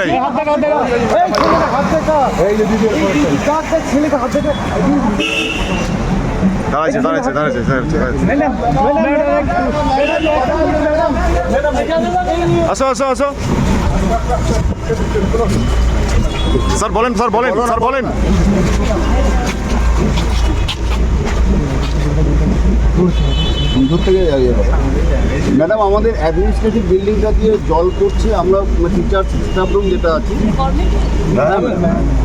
একটাই। আসো আসো আসো। স্যার বলেন স্যার বলেন স্যার বলেন। দূর থেকে ম্যাডাম আমাদের অ্যাডমিনিস্ট্রেটিভ বিল্ডিংটা দিয়ে জল করছে আমরা টিচার স্টাফ রুম যেটা আছে।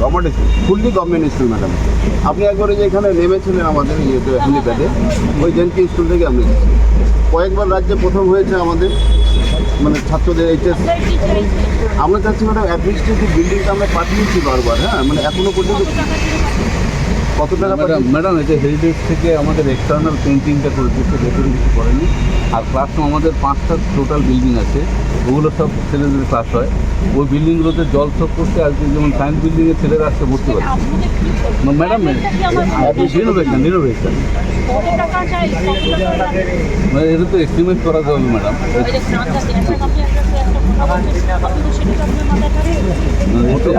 Government fully government school madam. আপনি একবার ওই যে এখানে নেমেছিলেন আমাদের ইয়েতে হেলিপ্যাডে ওই জেনকি স্কুল থেকে আমরা কয়েকবার রাজ্যে প্রথম হয়েছে আমাদের মানে ছাত্রদের এইচএস আমরা চাচ্ছি ম্যাডাম অ্যাডমিনিস্ট্রেটিভ বিল্ডিংটা আমরা পাঠিয়েছি বারবার হ্যাঁ মানে এখনও পর্যন্ত কত টাকা ম্যাডাম? ম্যাডাম এটা হেরিটেজ থেকে আমাদের এক্সটার্নাল পেন্টিংটা করে দিচ্ছে ভেতরে কিছু করেনি। আর ক্লাসরুম আমাদের পাঁচটা টোটাল বিল্ডিং আছে ওগুলো সব ছেলেদের ক্লাস হয়। ওই বিল্ডিংগুলোতে জল সব করতে আজকে যেমন সায়েন্স বিল্ডিংয়ে ছেলেরা আসতে ভর্তি পারে ম্যাডাম রিনোভেশন রিনোভেশন এটা তো এস্টিমেট করা যাবে ম্যাডাম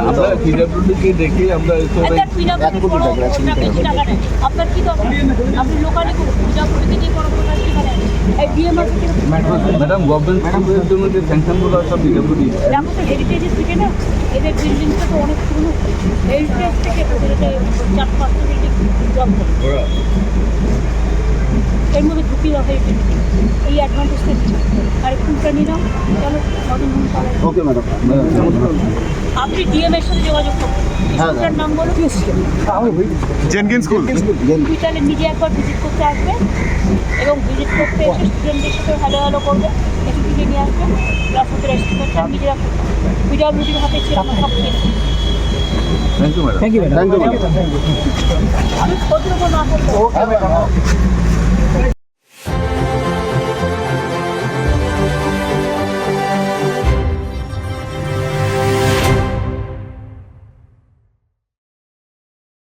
আমরা পিডাব্লিউডিকে ডেকে আমরা আপনার কি দরকার? আপনি লোকালি ম্যাডাম গভর্নমেন্ট স্কুলের জন্য যে স্যাংশনগুলো সব পিডাব্লিউডি দেখো থেকে না এদের বিল্ডিংটা তো অনেক পুরনো। হেরিটেজ থেকে চার পাঁচটা বিল্ডিং জব করে এর মধ্যে ঢুকিয়ে দেওয়া হয়েছে এই অ্যাডভান্টেজটা আর ফুলটা নিয়ে নাও চলো নতুন রুম পাবে ওকে ম্যাডাম আপনি ডিএম এর সাথে যোগাযোগ করুন। স্কুলটার নাম বলো জেনকিন স্কুল হসপিটালে নিজে একবার ভিজিট করতে আসবে এবং ভিজিট করতে এসে স্টুডেন্টদের সাথে হ্যালো হ্যালো করবে। নিয়ে আসবে। প্লাস ওদের এস্টিমেটটা নিজেরা পিডাব্লিউডির হাতে ছিল আমরা সব চেয়ে thank you madam thank you madam আমি নেব না করব